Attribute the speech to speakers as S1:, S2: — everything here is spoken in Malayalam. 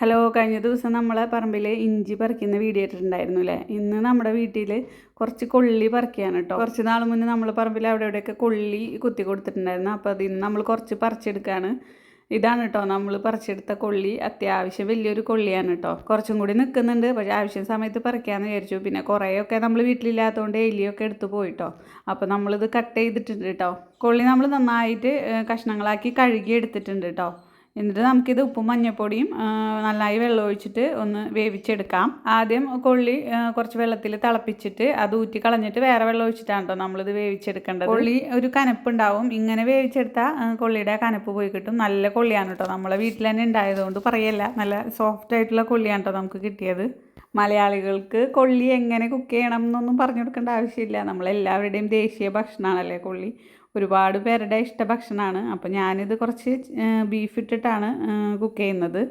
S1: ഹലോ കഴിഞ്ഞ ദിവസം നമ്മളെ പറമ്പിൽ ഇഞ്ചി പറിക്കുന്ന വീഡിയോ ഇട്ടിട്ടുണ്ടായിരുന്നു അല്ലേ ഇന്ന് നമ്മുടെ വീട്ടിൽ കുറച്ച് കൊള്ളി പറിക്കുകയാണ് കേട്ടോ കുറച്ച് നാൾ മുന്നേ നമ്മൾ പറമ്പിൽ അവിടെ ഇവിടെയൊക്കെ കൊള്ളി കുത്തി കൊടുത്തിട്ടുണ്ടായിരുന്നു. അപ്പോൾ അതിൽ നിന്ന് നമ്മൾ കുറച്ച് പറിച്ചെടുക്കുകയാണ് ഇതാണ് കേട്ടോ നമ്മൾ പറിച്ചെടുത്ത കൊള്ളി അത്യാവശ്യം വലിയൊരു കൊള്ളിയാണ് കേട്ടോ കുറച്ചും കൂടി നിൽക്കുന്നുണ്ട് പക്ഷേ ആവശ്യം സമയത്ത് പറിക്കാമെന്ന് വിചാരിച്ചു. പിന്നെ കുറേയൊക്കെ നമ്മൾ വീട്ടിലില്ലാത്തതുകൊണ്ട് എലിയൊക്കെ എടുത്തു പോയിട്ടോ അപ്പോൾ നമ്മളിത് കട്ട് ചെയ്തിട്ടുണ്ട് കേട്ടോ കൊള്ളി നമ്മൾ നന്നായിട്ട് കഷ്ണങ്ങളാക്കി കഴുകി എടുത്തിട്ടുണ്ട് കേട്ടോ എന്നിട്ട് നമുക്കിത് ഉപ്പും മഞ്ഞൾപ്പൊടിയും നന്നായി വെള്ളം ഒഴിച്ചിട്ട് ഒന്ന് വേവിച്ചെടുക്കാം. ആദ്യം കൊള്ളി കുറച്ച് വെള്ളത്തിൽ തിളപ്പിച്ചിട്ട് അത് ഊറ്റി കളഞ്ഞിട്ട് വേറെ വെള്ളം ഒഴിച്ചിട്ടാണ് കേട്ടോ നമ്മളിത് വേവിച്ചെടുക്കേണ്ടത്. കൊള്ളി ഒരു കനപ്പുണ്ടാവും. ഇങ്ങനെ വേവിച്ചെടുത്താൽ കൊള്ളിയുടെ കനപ്പ് പോയി കിട്ടും. നല്ല കൊള്ളിയാണ് കേട്ടോ നമ്മളെ വീട്ടിൽ തന്നെ ഉണ്ടായതുകൊണ്ട് പറയല്ല. നല്ല സോഫ്റ്റ് ആയിട്ടുള്ള കൊള്ളിയാണ് കേട്ടോ നമുക്ക് കിട്ടിയത്. മലയാളികൾക്ക് കൊള്ളി എങ്ങനെ കുക്ക് ചെയ്യണം എന്നൊന്നും പറഞ്ഞു കൊടുക്കേണ്ട ആവശ്യമില്ല. നമ്മളെല്ലാവരുടെയും ദേശീയ ഭക്ഷണമാണല്ലേ കൊള്ളി. ഒരുപാട് പേരുടെ ഇഷ്ട ഭക്ഷണമാണ് അപ്പോൾ ഞാനിത് കുറച്ച് ബീഫ് ഇട്ടിട്ടാണ് കുക്ക് ചെയ്യുന്നത്.